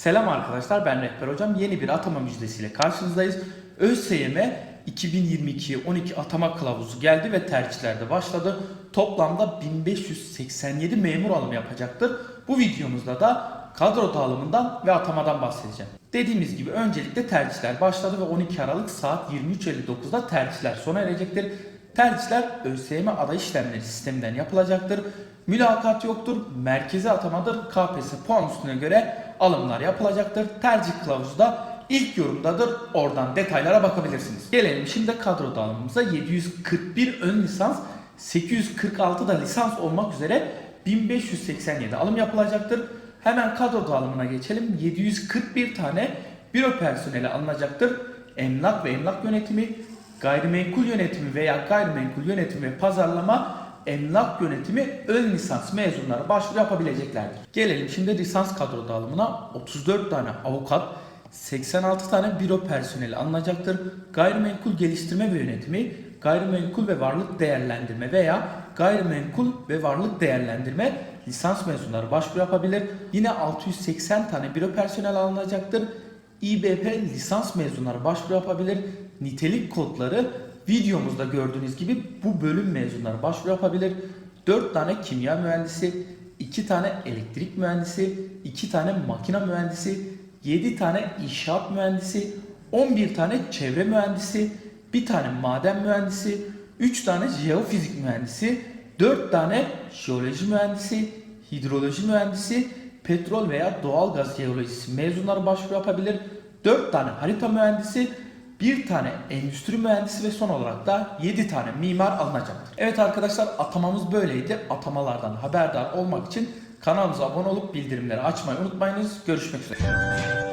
Selam arkadaşlar ben Rehber Hocam. Yeni bir atama müjdesiyle karşınızdayız. ÖSYM 2022 12 atama kılavuzu geldi ve tercihlerde başladı. Toplamda 1587 memur alımı yapacaktır. Bu videomuzda da kadro dağılımından ve atamadan bahsedeceğim. Dediğimiz gibi öncelikle tercihler başladı ve 12 Aralık saat 23.59'da tercihler sona erecektir. Tercihler ÖSYM aday işlemleri sisteminden yapılacaktır. Mülakat yoktur, merkezi atamadır. KPSS puan üstüne göre alımlar yapılacaktır. Tercih kılavuzu da ilk yorumdadır. Oradan detaylara bakabilirsiniz. Gelelim şimdi kadro dağılımımıza 741 ön lisans, 846 da lisans olmak üzere 1587 alım yapılacaktır. Hemen kadro dağılımına geçelim. 741 tane büro personeli alınacaktır. Emlak ve emlak yönetimi, gayrimenkul yönetimi veya gayrimenkul yönetimi ve pazarlama emlak yönetimi ön lisans mezunları başvuru yapabileceklerdir. Gelelim şimdi lisans kadro dağılımına 34 tane avukat, 86 tane büro personeli alınacaktır. Gayrimenkul geliştirme ve yönetimi, gayrimenkul ve varlık değerlendirme veya gayrimenkul ve varlık değerlendirme lisans mezunları başvuru yapabilir. Yine 680 tane büro personel alınacaktır. İBP lisans mezunları başvuru yapabilir. Nitelik kodları videomuzda gördüğünüz gibi bu bölüm mezunları başvuru yapabilir. 4 tane kimya mühendisi, 2 tane elektrik mühendisi, 2 tane makine mühendisi, 7 tane inşaat mühendisi, 11 tane çevre mühendisi, 1 tane maden mühendisi, 3 tane jeofizik mühendisi, 4 tane jeoloji mühendisi, hidroloji mühendisi, petrol veya doğal gaz jeolojisi mezunları başvuru yapabilir. 4 tane harita mühendisi, bir tane endüstri mühendisi ve son olarak da 7 tane mimar alınacaktır. Evet arkadaşlar atamamız böyleydi. Atamalardan haberdar olmak için kanalımıza abone olup bildirimleri açmayı unutmayınız. Görüşmek üzere.